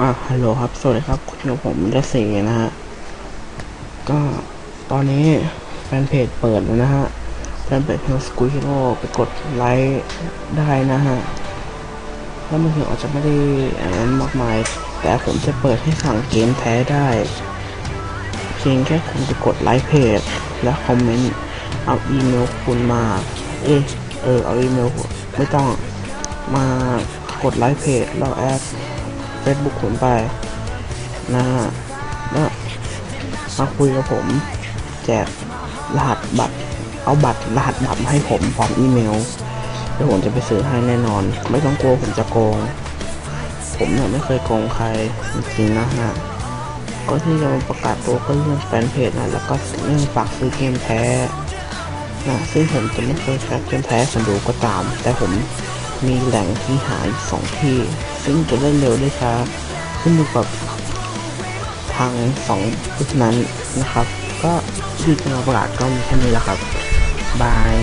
อะฮัลโหลครับ สวัสดีครับ คุณกับผมจะสีนะฮะ ก็ตอนนี้แฟนเพจเปิดแล้วนะฮะ แฟนเพจ Hero School Hero ไปกดไลค์ได้นะฮะ แล้วมันถึงอาจจะไม่ได้อันนั้นมากมาย แต่ผมจะเปิดให้สั่งเกมแท้ได้ เพียงแค่คุณไปกดไลค์เพจ และคอมเมนต์ เอาอีเมลคุณมา เอะเออ เอาอีเมลไม่ต้องมากดไลค์เพจแล้วแอด Facebook คุณไปนะฮะแล้วมาคุยกับผม แจกรหัสบัตร เอาบัตรรหัสบัตรมาให้ผมพร้อมอีเมลเดี๋ยวผมจะไปซื้อให้แน่นอน ไม่ต้องกลัวผมจะโกง ผมเนี่ยไม่เคยโกงใครจริงๆนะฮะก็ที่จะมาประกาศตัวก็เรื่องแฟนเพจนะแล้วก็เรื่องฝากซื้อเกมแท้นะซึ่งผมจะไม่เคยแคสเกมแท้ให้คนดูก็ตาม แต่ผม มีแหล่งที่หาอีกสองที่ ซึ่งจะได้เร็วได้ช้าขึ้นอยู่กับทางสองพุทนั้นนะครับ ก็ที่จะมาประกาศก็มีแค่นี้แหละครับ บาย